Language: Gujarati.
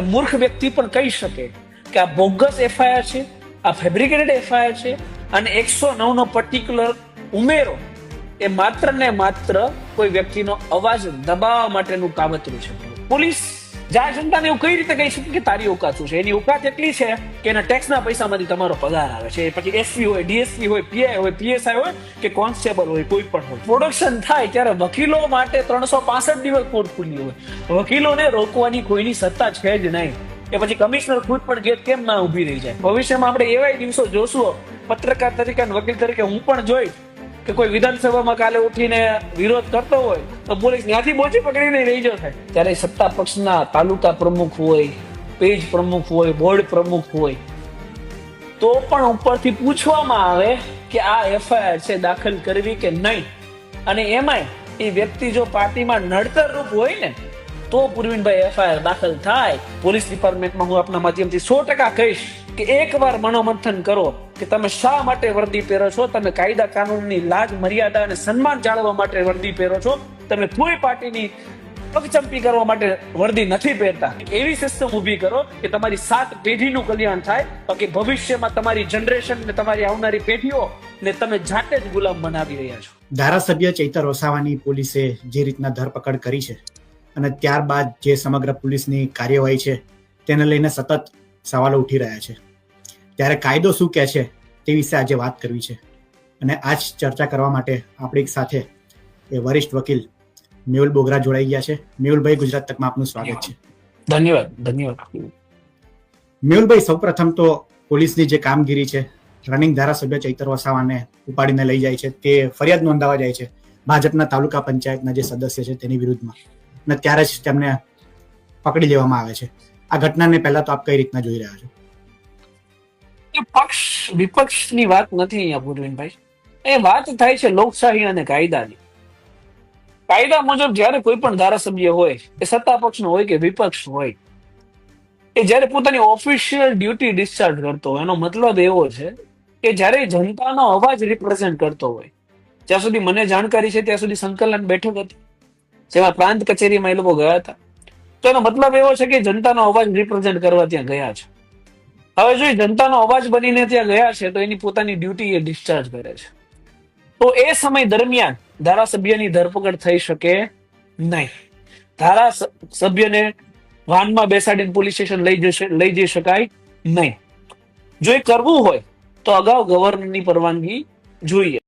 મૂર્ખ વ્યક્તિ પણ કહી શકે કે આ બોગસ એફઆઈઆર છે, આ ફેબ્રિકેટેડ એફઆઈઆર છે અને એકસો નવ નો પર્ટિક્યુલર ઉમેરો એ માત્ર ને માત્ર કોઈ વ્યક્તિનો અવાજ દબાવવા માટેનું કાવતરું છે. પોલીસ જ્યાં જનતાને એવું કઈ રીતે કહી શકે કે તારી ઓકાત શું છે? એની ઓકાત એટલી છે કે એના ટેક્સના પૈસામાંથી તમારો પગાર આવે છે. પછી એસપી હોય ડીએસપી હોય પીઆઈ હોય પીએસઆઈ હોય કે કોન્સ્ટેબલ હોય, કોઈ પણ હોય. પ્રોડક્શન થાય ત્યારે વકીલો માટે ત્રણસો પાસઠ દિવસ કોર્ટ ખુલ્લી હોય. વકીલોને રોકવાની કોઈની સત્તા છે જ નહીં. કે પછી કમિશનર ખુદ પણ ગેટ કેમ ના ઊભી રહી જાય? ભવિષ્યમાં આપણે એવાય દિવસો જોશું. પત્રકાર તરીકે વકીલ તરીકે હું પણ જોઈશ. કે કોઈ વિધાનસભામાં કાલે ઉઠીને વિરોધ કરતો હોય, તો પોલીસ ત્યાંથી બોચી પકડીને રહી જશે ત્યારે સત્તા પક્ષના તાલુકા પ્રમુખ હોય, પેજ પ્રમુખ હોય, બોર્ડ પ્રમુખ હોય, તો પણ ઉપરથી પૂછવામાં આવે કે આ એફઆઈઆર છે દાખલ કરવી કે નહીં. અને એમાંય એ વ્યક્તિ જો પાર્ટીમાં નડતર રૂપ હોય ને, તો પૂર્વીનભાઈ એફઆઈઆર દાખલ થાય. પોલીસ ડિપાર્ટમેન્ટમાં હું આપના માધ્યમથી સો ટકા કહીશ. કે એકવાર મનોમંથન કરો કે તમે શા માટે વર્દી પહેરો છો? તમે કાયદા કાનૂનની લાજ, મર્યાદા અને સન્માન જાળવવા માટે વર્દી પહેરો છો? તમે કોઈ પાર્ટીની પગચંપી કરવા માટે વર્દી નથી પહેરતા? એવી સિસ્ટમ ઊભી કરો કે તમારી સાત પેઢીનું કલ્યાણ થાય બાકી ભવિષ્યમાં તમારી જનરેશન ને તમારી આવનારી પેઢીઓ ને તમે જાતે જ ગુલામ બનાવી રહ્યા છો. ધારાસભ્ય ચૈતર વસાવાની પોલીસે જે રીતના ધરપકડ કરી છે અને ત્યારબાદ જે સમગ્ર પોલીસની કાર્યવાહી છે તેને લઈને સતત સવાલો ઉઠી રહ્યા છે. ત્યારે કાયદો શું કહે છે તે વિશે આજે વાત કરવી છે. અને આજ ચર્ચા કરવા માટે આપણી સાથે એ વરિષ્ઠ વકીલ મેહુલ બોગરા જોડાઈ ગયા છે. મેહુલભાઈ ગુજરાત તકમાં આપનું સ્વાગત છે. ધન્યવાદ ધન્યવાદ. મેહુલભાઈ સૌપ્રથમ તો પોલીસની જે કામગીરી છે રનિંગ ધારાસભ્ય ચૈતર વસાવાને ઉપાડીને લઈ જાય છે તે ફરિયાદ નોંધાવા જાય છે ભાજપના તાલુકા પંચાયતના જે સદસ્ય છે તેની વિરુદ્ધમાં. અને ત્યારે જ તેમને પકડી લેવામાં આવે છે. આ ઘટનાને પહેલા તો આપ કઈ રીતના જોઈ રહ્યા છો? પક્ષ, વિપક્ષની વાત નથી અહીંયા પૂર્વીનભાઈ એ વાત થાય છે લોકશાહી અને કાયદાની. કાયદા મુજબ જ્યારે કોઈ પણ ધારાસભ્ય હોય, એ સત્તા પક્ષનો હોય કે વિપક્ષ હોય, એ જ્યારે પોતાની ઓફિશિયલ ડ્યુટી ડિસ્ચાર્જ કરતો હોય, એનો મતલબ એવો છે કે જ્યારે જનતાનો અવાજ રિપ્રેઝેન્ટ કરતો હોય, જ્યાં સુધી મને જાણકારી છે ત્યાં સુધી સંકલન બેઠક હતી, જેમાં પ્રાંત કચેરીમાં એ લોકો ગયા હતા. તો એનો મતલબ એવો છે કે જનતાનો અવાજ રિપ્રેઝેન્ટ કરવા ત્યાં ગયા છે. હવે જો જનતાનો અવાજ બનીને ત્યાં ગયા છે, તો એની પોતાની ડ્યુટી એ ડિસ્ચાર્જ કરે છે. તો એ સમય દરમિયાન ધારાસભ્યની ધરપકડ થઈ શકે નહીં. ધારાસભ્યને વાનમાં બેસાડીને પોલીસ સ્ટેશન લઈ જશે, લઈ જઈ શકાય નહીં. જો એ કરવું હોય, તો અગાઉ ગવર્નરની પરવાનગી જોઈએ.